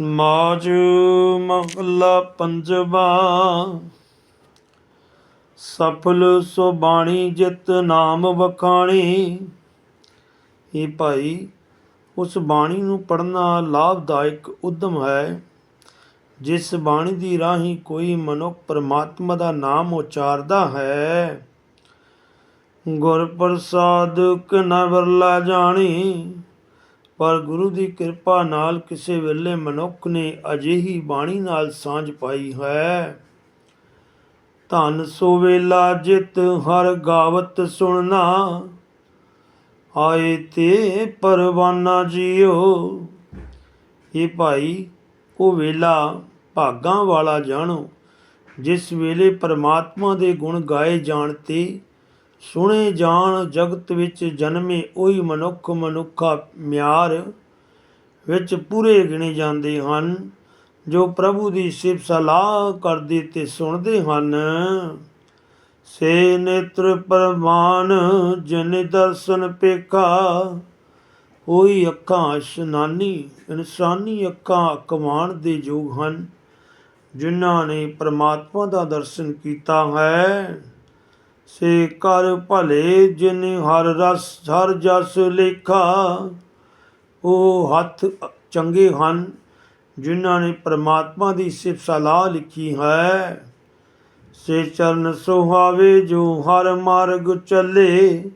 ਮਾਜ ਮਹੱਲਾ ਪੰਜਵਾ। ਸਫਲ ਸੋ ਬਾਣੀ ਜਿਤ ਨਾਮ ਵਖਾਣੀ। ਇਹ ਭਾਈ, ਉਸ ਬਾਣੀ ਨੂੰ ਪੜਨਾ ਲਾਭਦਾਇਕ ਉਦਮ ਹੈ। ਜਿਸ ਬਾਣੀ ਦੀ ਰਾਹੀਂ ਕੋਈ ਮਨੁੱਖ ਪਰਮਾਤਮਾ ਦਾ ਨਾਮ ਉਚਾਰਦਾ ਹੈ। ਗੁਰ ਪ੍ਰਸਾਦ ਕਿਨਾ ਵਰਲਾ ਜਾਣੀ। ਪਰ ਗੁਰੂ ਦੀ ਕਿਰਪਾ ਨਾਲ ਕਿਸੇ ਵੇਲੇ ਮਨੁੱਖ ਨੇ ਅਜਿਹੀ ਬਾਣੀ ਨਾਲ ਸਾਂਝ ਪਾਈ ਹੈ। ਧਨ ਸੋ ਵੇਲਾ ਜਿਤ ਹਰ ਗਾਵਤ ਸੁਣਨਾ, ਆਏ ਤੇ ਪਰਵਾਨਾ ਜੀਓ। ਇਹ ਭਾਈ, ਉਹ ਵੇਲਾ ਭਾਗਾਂ ਵਾਲਾ ਜਾਣੋ, ਜਿਸ ਵੇਲੇ ਪਰਮਾਤਮਾ ਦੇ ਗੁਣ ਗਾਏ ਜਾਣ ਤੇ ਸੁਣੇ ਜਾਣ ਜਗਤ ਵਿੱਚ ਜਨਮੇ ਉਹੀ ਮਨੁੱਖ ਮਨੁੱਖਾ ਮਿਆਰ ਵਿੱਚ ਪੂਰੇ ਗਿਣੇ ਜਾਂਦੇ ਹਨ, ਜੋ ਪ੍ਰਭੂ ਦੀ ਸਿਫਤ ਸਲਾਹ ਕਰਦੇ ਤੇ ਸੁਣਦੇ ਹਨ। ਸੇ ਨੇਤਰ ਪਰਮਾਨ, ਜਿਨ ਦਰਸ਼ਨ ਪੇਖਾ, ਉਹੀ ਅੱਖਾਂ ਇਸ਼ਨਾਨੀ ਇਨਸਾਨੀ ਅੱਖਾਂ ਕਮਾਣ ਦੇ ਯੋਗ ਹਨ, ਜਿਨ੍ਹਾਂ ਨੇ ਪ੍ਰਮਾਤਮਾ ਦਾ ਦਰਸ਼ਨ ਕੀਤਾ ਹੈ। ਸੇ ਕਰ ਭਲੇ ਜਿਨ ਹਰ ਰਸ, ਹਰ ਜਸ ਲੇਖਾ। ਉਹ ਹੱਥ ਚੰਗੇ ਹਨ, ਜਿਨ੍ਹਾਂ ਨੇ ਪ੍ਰਮਾਤਮਾ ਦੀ ਸਿਫਤ ਸਲਾਹ ਲਿਖੀ ਹੈ। ਸੇ ਚਰਨ ਸੁਹਾਵੇ ਜੋ ਹਰ ਮਾਰਗ ਚੱਲੇ।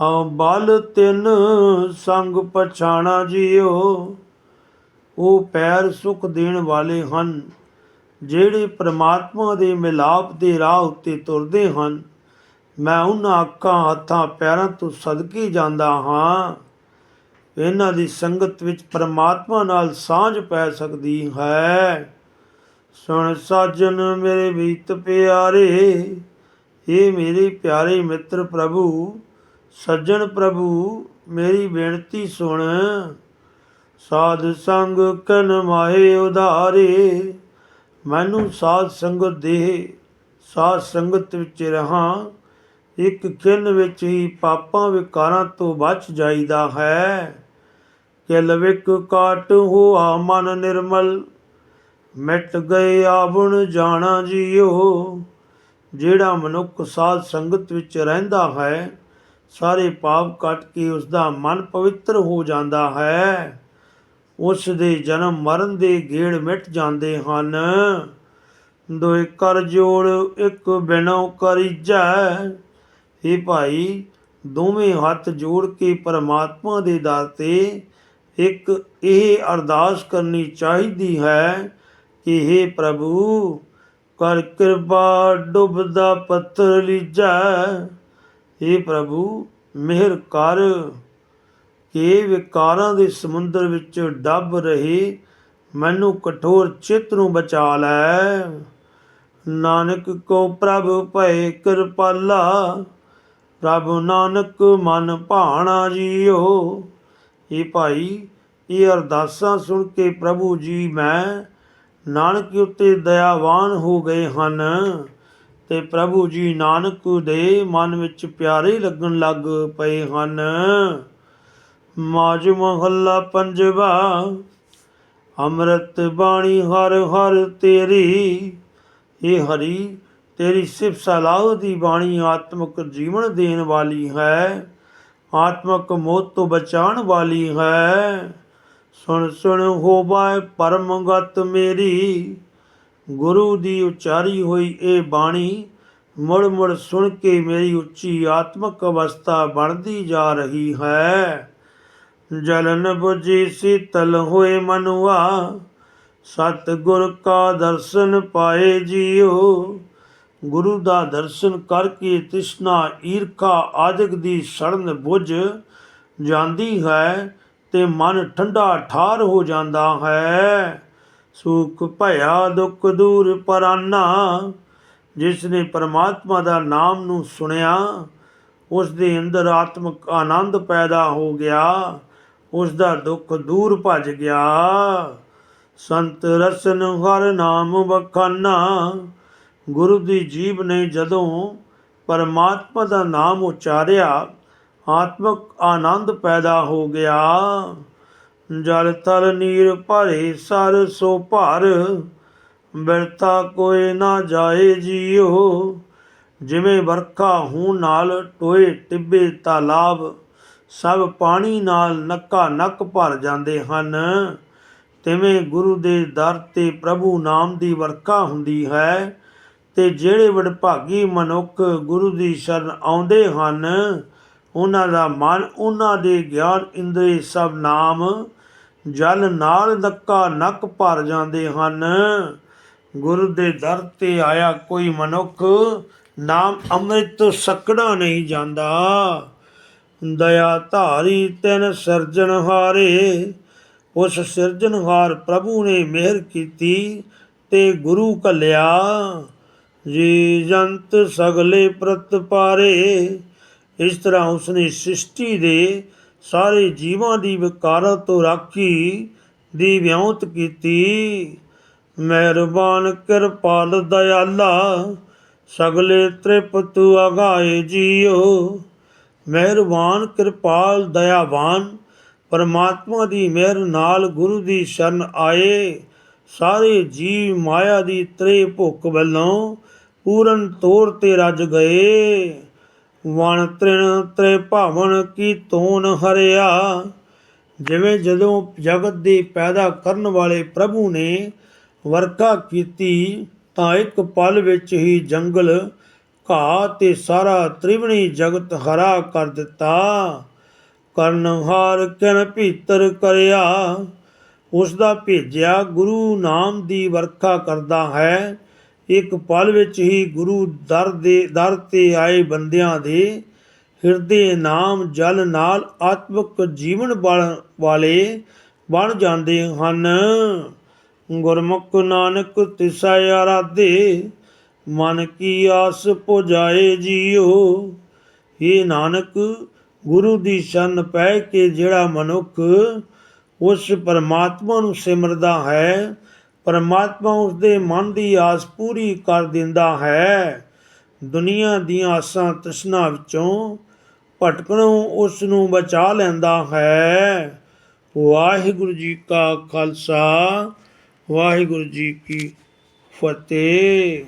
ਆ ਬਲ ਤਿੰਨ ਸੰਗ ਪਛਾਣਾ ਜਿਓ ਉਹ ਪੈਰ ਸੁਖ ਦੇਣ ਵਾਲੇ ਹਨ। ਜਿਹੜੇ ਪ੍ਰਮਾਤਮਾ ਦੇ ਮਿਲਾਪ ਦੇ ਰਾਹ ਉੱਤੇ ਤੁਰਦੇ ਹਨ, ਮੈਂ ਉਹਨਾਂ ਅੱਖਾਂ, ਹੱਥਾਂ, ਪੈਰਾਂ ਤੋਂ ਸਦਕੇ ਜਾਂਦਾ ਹਾਂ। ਇਹਨਾਂ ਦੀ ਸੰਗਤ ਵਿੱਚ ਪ੍ਰਮਾਤਮਾ ਨਾਲ ਸਾਂਝ ਪੈ ਸਕਦੀ ਹੈ। ਸੁਣ ਸਾਜਨ ਮੇਰੇ ਬੀਤ ਪਿਆਰੇ ਇਹ ਮੇਰੇ ਪਿਆਰੇ ਮਿੱਤਰ ਪ੍ਰਭੂ, ਸੱਜਣ ਪ੍ਰਭੂ, ਮੇਰੀ ਬੇਨਤੀ ਸੁਣ। ਸਾਧ ਸੰਗ ਕਨ ਮਾਹੇ ਉਧਾਰੇ ਮੈਨੂੰ ਸਾਧ ਸੰਗਤ ਦੇ ਸਾਧ ਸੰਗਤ ਵਿੱਚ ਰਹਾ, ਇੱਕ ਖਿੰਨ ਵਿੱਚ ਹੀ ਪਾਪਾਂ ਵਿਕਾਰਾਂ ਤੋਂ ਬਚ ਜਾਈਦਾ ਹੈ। ਕਿ ਲਵਿਕ ਕਾਟ ਹੋਆ ਮਨ ਨਿਰਮਲ, ਮਿਟ ਗਏ ਆਵਣ ਜਾਣਾ ਜੀਓ। ਜਿਹੜਾ ਮਨੁੱਖ ਸਾਧ ਸੰਗਤ ਵਿੱਚ ਰਹਿੰਦਾ ਹੈ, ਸਾਰੇ ਪਾਪ ਕੱਟ ਕੇ ਉਸ ਦਾ ਮਨ ਪਵਿੱਤਰ ਹੋ ਜਾਂਦਾ ਹੈ। ਉਸ ਦੇ ਜਨਮ ਮਰਨ ਦੇ ਗੇੜ ਮਿਟ ਜਾਂਦੇ ਹਨ। ਦੋਇ ਕਰ ਜੋੜ ਇੱਕ ਬਿਨੋ ਕਰੀਜੈ। ਇਹ ਭਾਈ, ਦੋਵੇਂ ਹੱਥ ਜੋੜ ਕੇ ਪਰਮਾਤਮਾ ਦੇ ਦਰ ਤੇ ਇੱਕ ਇਹ ਅਰਦਾਸ ਕਰਨੀ ਚਾਹੀਦੀ ਹੈ ਕਿ हे ਪ੍ਰਭੂ, ਕਰ ਕਿਰਪਾ ਡੁੱਬਦਾ ਪੱਥਰ ਲੀਜੈ। हे ਪ੍ਰਭੂ, ਮਿਹਰ ਕਰ। ਕਿ ਵਿਕਾਰਾਂ ਦੇ ਸਮੁੰਦਰ ਵਿੱਚ ਡੱਬ ਰਹੇ ਮੈਨੂੰ ਕਠੋਰ ਚਿੱਤ ਨੂੰ ਬਚਾ ਲੈ। ਨਾਨਕ ਕੋ ਪ੍ਰਭ ਭਏ ਕਿਰਪਾਲਾ, ਪ੍ਰਭ ਨਾਨਕ ਮਨ ਭਾਣਾ ਜੀਓ। ਇਹ ਭਾਈ, ਇਹ ਅਰਦਾਸਾਂ ਸੁਣ ਕੇ ਪ੍ਰਭੂ ਜੀ ਮੈਂ ਨਾਨਕ ਉੱਤੇ ਦਇਆਵਾਨ ਹੋ ਗਏ ਹਨ ਤੇ ਪ੍ਰਭੂ ਜੀ ਨਾਨਕ ਦੇ ਮਨ ਵਿੱਚ ਪਿਆਰੇ ਲੱਗਣ ਲੱਗ ਪਏ ਹਨ। ਮਾਜ ਮਹੱਲਾ ਪੰਜਵਾ, ਅੰਮ੍ਰਿਤ ਬਾਣੀ ਹਰ ਹਰ ਤੇਰੀ। ਇਹ ਹਰੀ, ਤੇਰੀ ਸਿਫਤ ਸਲਾਹ ਦੀ ਬਾਣੀ ਆਤਮਿਕ ਜੀਵਨ ਦੇਣ ਵਾਲੀ ਹੈ, ਆਤਮਿਕ ਮੌਤ ਤੋਂ ਬਚਾਉਣ ਵਾਲੀ ਹੈ। ਸੁਣ ਸੁਣ ਹੋਵਾਏ ਪਰਮਗਤ ਮੇਰੀ, ਗੁਰੂ ਦੀ ਉਚਾਰੀ ਹੋਈ ਇਹ ਬਾਣੀ। ਮੁੜ ਮੁੜ ਸੁਣ ਕੇ ਮੇਰੀ ਉੱਚੀ ਆਤਮਿਕ ਅਵਸਥਾ ਬਣਦੀ ਜਾ ਰਹੀ ਹੈ। ਜਲਨ 부ਜੀ ਸੀਤਲ ਹੋਏ ਮਨੁਆ। ਸਤ ਗੁਰ ਕਾ ਦਰਸ਼ਨ ਪਾਏ ਜੀਓ। ਗੁਰੂ ਦਾ ਦਰਸ਼ਨ ਕਰਕੇ ਤ੍ਰਿਸ਼ਨਾ ਈਰਖਾ ਆਦਿਕ ਦੀ ਸੜਨ ਬੁਝ ਜਾਂਦੀ ਹੈ ਤੇ ਮਨ ਠੰਡਾ ਠਾਰ ਹੋ ਜਾਂਦਾ ਹੈ। ਸੁਖ ਭਇਆ ਦੁੱਖ ਦੂਰ ਪਰਾਨਾ। ਜਿਸ ਨੇ ਪਰਮਾਤਮਾ ਦਾ ਨਾਮ ਨੂੰ ਸੁਣਿਆ, ਉਸ ਦੇ ਅੰਦਰ ਆਤਮਿਕ ਆਨੰਦ ਪੈਦਾ ਹੋ ਗਿਆ। ਉਸ ਦਾ ਦੁੱਖ ਦੂਰ ਭੱਜ ਗਿਆ। ਸੰਤ ਰਸਨ ਹਰ ਨਾਮ ਬਖਾਨਾ ਗੁਰੂ ਦੀ ਜੀਬ ਨੇ ਜਦੋਂ ਪਰਮਾਤਮਾ ਦਾ ਨਾਮ ਉਚਾਰਿਆ, ਆਤਮਕ ਆਨੰਦ ਪੈਦਾ ਹੋ ਗਿਆ। ਜਲ ਤਲ ਨੀਰ ਭਰੇ ਸਰ ਸੋ ਭਰ ਬਿਰਤਾ ਕੋਈ ਨਾ ਜਾਏ ਜੀਓ ਜਿਵੇਂ ਵਰਖਾ ਹੂੰ ਨਾਲ ਟੋਏ ਟਿੱਬੇ ਤਾਲਾਬ। ਸਭ ਪਾਣੀ ਨਾਲ ਨੱਕਾ ਨੱਕ ਭਰ ਜਾਂਦੇ ਹਨ। ਤਿਵੇਂ ਗੁਰੂ ਦੇ ਦਰ ਤੇ ਪ੍ਰਭੂ ਨਾਮ ਦੀ ਵਰਖਾ ਹੁੰਦੀ ਹੈ ਤੇ ਜਿਹੜੇ ਵਡਭਾਗੀ ਮਨੁੱਖ ਗੁਰੂ ਦੀ ਸ਼ਰਨ ਆਉਂਦੇ ਹਨ, ਉਹਨਾਂ ਦਾ ਮਨ, ਉਹਨਾਂ ਦੇ ਗਿਆਨ ਇੰਦਰੀ ਸਭ ਨਾਮ ਜਲ ਨਾਲ ਨੱਕਾ ਨੱਕ ਭਰ ਜਾਂਦੇ ਹਨ। ਗੁਰੂ ਦੇ ਦਰ ਤੇ ਆਇਆ ਕੋਈ ਮਨੁੱਖ, ਨਾਮ ਅੰਮ੍ਰਿਤ ਤੋਂ ਸਕੜਾ ਨਹੀਂ ਜਾਂਦਾ। ਦਇਆ ਧਾਰੀ ਤਿਨ ਸਿਰਜਣਹਾਰੇ ਉਸ ਸਿਰਜਣਹਾਰ ਪ੍ਰਭੂ ਨੇ ਮਿਹਰ ਕੀਤੀ ਤੇ ਗੁਰੂ ਘੱਲਿਆ। ਜੀ ਜੰਤ ਸਗਲੇ ਪ੍ਰਤ ਪਾਰੇ, ਇਸ ਤਰ੍ਹਾਂ ਉਸਨੇ ਸ੍ਰਿਸ਼ਟੀ ਦੇ ਸਾਰੇ ਜੀਵਾਂ ਦੀ ਵਿਕਾਰਾਂ ਤੋਂ ਰਾਖੀ ਦੀ ਵਿਉਂਤ ਕੀਤੀ। ਮਿਹਰਬਾਨ ਕਿਰਪਾਲ ਦਇਆਲਾ, ਸਗਲੇ ਤ੍ਰਿਪਤ ਅਗਾਏ ਜੀਓ। ਮਿਹਰਬਾਨ, ਕਿਰਪਾਲ, ਦਇਆਵਾਨ, ਪਰਮਾਤਮਾ ਦੀ ਮਿਹਰ ਨਾਲ ਗੁਰੂ ਦੀ ਸ਼ਰਨ ਆਏ। ਸਾਰੇ ਜੀਵ ਮਾਇਆ ਦੀ ਤ੍ਰੇ ਭੁੱਖ ਵੱਲੋਂ ਪੂਰਨ ਤੌਰ ਤੇ ਰੱਜ ਗਏ। ਵਣ ਤ੍ਰਿਣ ਤ੍ਰੇ ਭਾਵਨ ਕੀ ਤੋਨ ਹਰਿਆ। ਜਿਵੇਂ ਜਦੋਂ ਜਗਤ ਦੇ ਪੈਦਾ ਕਰਨ ਵਾਲੇ ਪ੍ਰਭੂ ਨੇ ਵਰਖਾ ਕੀਤੀ, ਤਾਂ ਇੱਕ ਪਲ ਵਿੱਚ ਹੀ ਜੰਗਲ ਘਾਹ ਤੇ ਸਾਰਾ ਤ੍ਰਿਵਣੀ ਜਗਤ ਹਰਾ ਕਰ ਦਿੱਤਾ। ਕਰਨਹਾਰ ਕਿਨ ਭੀਤਰ ਕਰਿਆ? ਉਸ ਦਾ ਭੇਜਿਆ ਗੁਰੂ ਨਾਮ ਦੀ ਵਰਖਾ ਕਰਦਾ ਹੈ। ਇੱਕ ਪਲ ਵਿੱਚ ਹੀ ਗੁਰੂ ਦਰ ਦੇ, ਦਰ ਤੇ ਆਏ ਬੰਦਿਆਂ ਦੇ ਹਿਰਦੇ ਨਾਮ ਜਲ ਨਾਲ ਆਤਮਿਕ ਜੀਵਨ ਵਾਲੇ ਬਣ ਜਾਂਦੇ ਹਨ। ਗੁਰਮੁਖ ਨਾਨਕ ਤਿਸੈ ਆਰਾਧੇ ਮਨ ਕੀ ਆਸ ਪੁਜਾਏ ਜੀਓ ਇਹ ਨਾਨਕ, ਗੁਰੂ ਦੀ ਸ਼ਰਨ ਪੈ ਕੇ ਜਿਹੜਾ ਮਨੁੱਖ ਉਸ ਪਰਮਾਤਮਾ ਨੂੰ ਸਿਮਰਦਾ ਹੈ, ਪਰਮਾਤਮਾ ਉਸ ਦੇ ਮਨ ਦੀ ਆਸ ਪੂਰੀ ਕਰ ਦਿੰਦਾ ਹੈ। ਦੁਨੀਆ ਦੀਆਂ ਆਸਾਂ ਤ੍ਰਿਸ਼ਨਾ ਵਿੱਚੋਂ ਭਟਕਣੋਂ ਉਸ ਨੂੰ ਬਚਾ ਲੈਂਦਾ ਹੈ। ਵਾਹਿਗੁਰੂ ਜੀ ਕਾ ਖਾਲਸਾ, ਵਾਹਿਗੁਰੂ ਜੀ ਕੀ ਫਤਿਹ।